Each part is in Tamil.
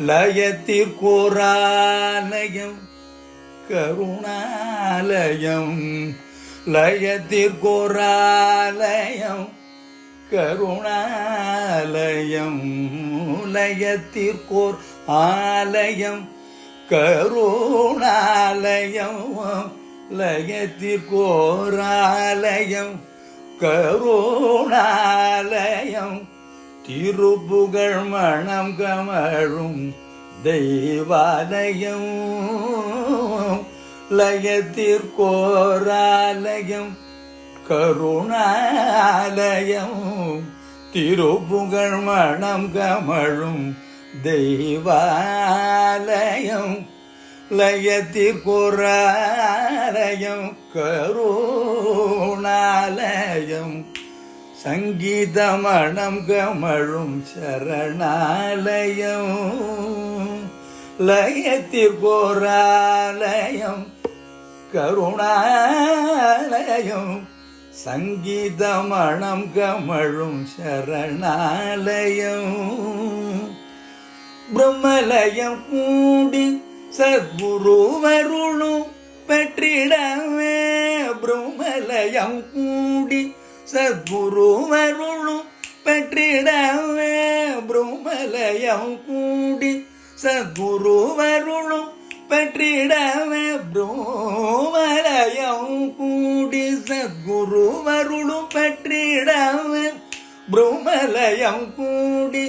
லயத்திற்கோராலயம் கருணாலயம். லயத்திற்கோராலயம் கருணாலயம். லயத்திற்கோர் ஆலயம் கருணாலயம். லயத்திற்கோராலயம் கருணாலயம். திருப்புகழ் மணம் கமழும் தெய்வாலயம். லயத்திற்கோராலயம் கருணாலயம். திருப்புகழ் மணம் கமழும் தெய்வாலயம் லயத்திற்கோராலயம் கருணாலயம். சங்கீதமணம் கமழும் சரணாலயம் லயத்திற்கோராலயம் கருணாலயம். சங்கீதமணம் கமழும் சரணாலயம் பிரம்மலயம் கூடி சத்குருவருளும் பெற்றிடமே. பிரம்மலயம் கூடி சத்குருவருளும் பெற்றிடவே பிரம்மலயம் கூடி சத்குருவருளும் பெற்றிடவே பிரம்மலயம் கூடி சத்குருவருளும் பெற்றிடவே பிரம்மலயம் கூடி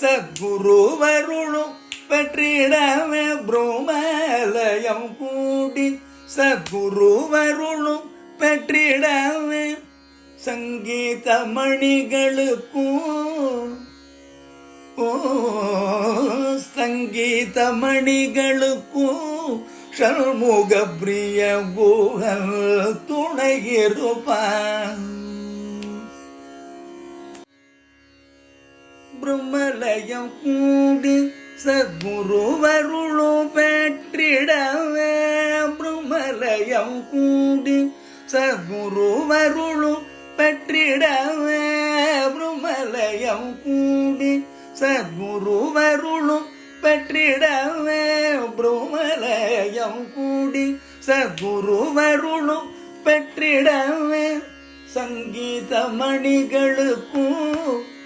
சத்குருவருளும் பெற்றிடவே பிரம்மலயம் கூடி சத்குருவருளும் பெற்றிடவே. சங்கீத மணிகளுக்கும் ஓ சங்கீத மணிகளுக்கும் ஷண்முக பிரிய குகல் துணையிருப்பான் பிரம்மலயம் கூடி சத்குருவருளும் பெற்றிடவே பிரம்மலயம் கூடி சத்குருவருளும் பெற்றிடவே பிரம்மலயம் கூடி சத்குருவருளும் பெற்றிடவே பிரம்மலயம் கூடி சத்குருவருளும் பெற்றிடவே சங்கீத மணிகளுக்கும்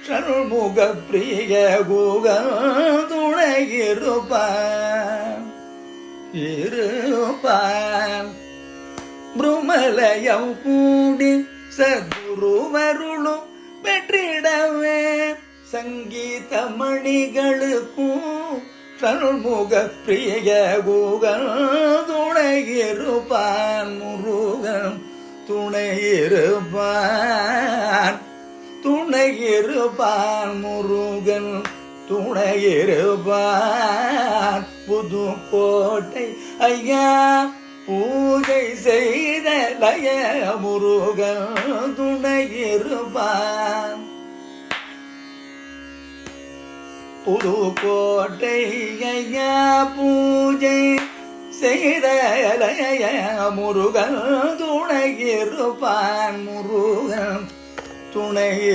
ஷண்முக பிரிய குக துணையிருப்பான் இருப்பான் பிரமலயம் கூடி சத்குருவருளும் பெற்றிடவே. சங்கீத மணிகளுக்கும் சண்முக பிரிய குகன் துணையிருப்பான் முருகன் துணையிருப்பான் துணையிருப்பான் முருகன் துணையிருப்பான். புதுக்கோட்டை ஐயா பூஜை செய்த லய முருகன் துணையிருப்பான் புதுக்கோட்டை ஐயா பூஜை செய்த லய முருகன் துணையிருப்பான் முருகன் துணையிருப்பான்